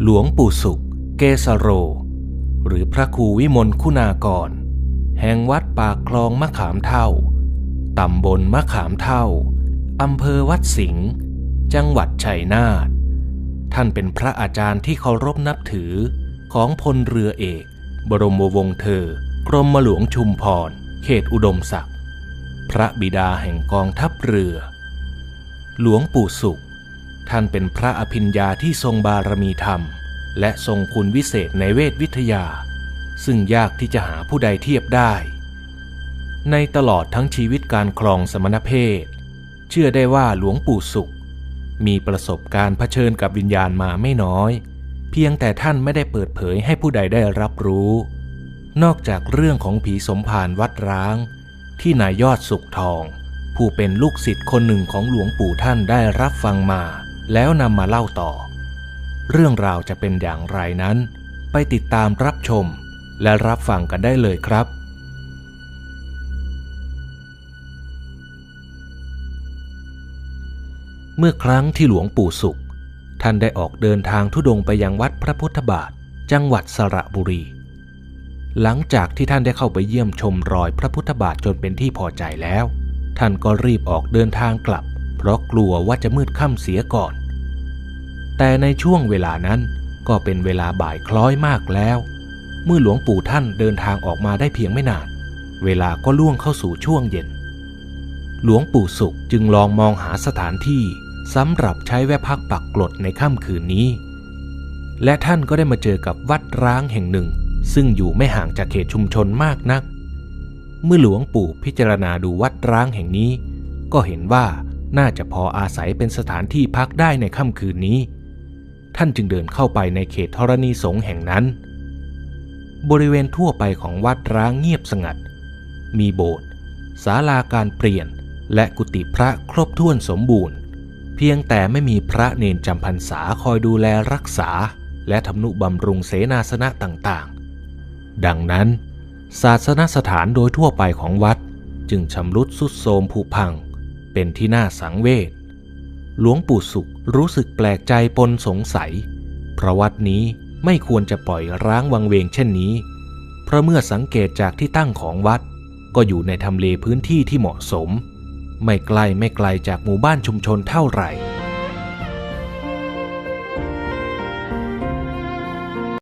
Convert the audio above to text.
หลวงปู่สุข เกสโร หรือพระครูวิมลคุณากร แห่งวัดปากคลองมะขามเท่า ตำบลมะขามเท่า อำเภอวัดสิงห์ จังหวัดชัยนาท ท่านเป็นพระอาจารย์ที่เคารพนับถือของพลเรือเอก บรมวงศ์เธอ กรมหลวงชุมพร เขตอุดมศักดิ์ พระบิดาแห่งกองทัพเรือ หลวงปู่สุข ท่านเป็นพระอภิญญาที่ทรงบารมีธรรม และทรงคุณวิเศษในเวทวิทยา ซึ่งยากที่จะหาผู้ใดเทียบได้ ในตลอดทั้งชีวิตการครองสมณเพศ เชื่อได้ว่าหลวงปู่สุข มีประสบการณ์เผชิญกับวิญญาณมาไม่น้อย เพียงแต่ท่านไม่ได้เปิดเผยให้ผู้ใดได้รับรู้ นอกจากเรื่องของผีสมภารวัดร้าง ที่นายยอดสุขทอง ผู้เป็นลูกศิษย์คนหนึ่งของหลวงปู่ท่านได้รับฟังมา แล้วนำมาเล่าต่อ เรื่องราวจะเป็นอย่างไรนั้น ไปติดตามรับชมและรับฟังกันได้เลยครับ เมื่อครั้งที่หลวงปู่สุข ท่านได้ออกเดินทางทุดงไปยังวัดพระพุทธบาทจังหวัดสระบุรี หลังจากที่ท่านได้เข้าไปเยี่ยมชมรอยพระพุทธบาทจนเป็นที่พอใจแล้ว ท่านก็รีบออกเดินทางกลับ เพราะกลัวว่าจะมืดค่ำเสียก่อน แต่ในช่วงเวลานั้นก็เป็นเวลาบ่ายคล้อยมากแล้ว เมื่อหลวงปู่ท่านเดินทางออกมาได้เพียงไม่นาน เวลาก็ล่วงเข้าสู่ช่วงเย็น หลวงปู่สุขจึงลองมองหาสถานที่สำหรับใช้แวะพักปักกลดในค่ำคืนนี้ และท่านก็ได้มาเจอกับวัดร้างแห่งหนึ่ง ซึ่งอยู่ไม่ห่างจากเขตชุมชนมากนัก เมื่อหลวงปู่พิจารณาดูวัดร้างแห่งนี้ ก็เห็นว่า น่าจะพออาศัยเป็นสถานที่พักได้ในค่ำคืนนี้ ท่านจึงเดินเข้าไปในเขตธรณีสงฆ์แห่งนั้น บริเวณทั่วไปของวัดร้างเงียบสงัด มีโบสถ์ศาลาการเปลี่ยนและกุฏิพระครบถ้วนสมบูรณ์ เพียงแต่ไม่มีพระเนนจำพรรษาคอยดูแลรักษา และทำนุบำรุงเสนาสนะต่างๆ ดังนั้น ศาสนสถานโดยทั่วไปของวัดจึงชำรุดสุดโทรมผุพัง เป็นที่น่าสังเวช หลวงปู่สุขรู้สึกแปลกใจปนสงสัย เพราะวัดนี้ไม่ควรจะปล่อยร้างวังเวงเช่นนี้ เพราะเมื่อสังเกตจากที่ตั้งของวัด ก็อยู่ในทำเลพื้นที่ที่เหมาะสม ไม่ไกลไม่ไกลจากหมู่บ้านชุมชนเท่าไหร่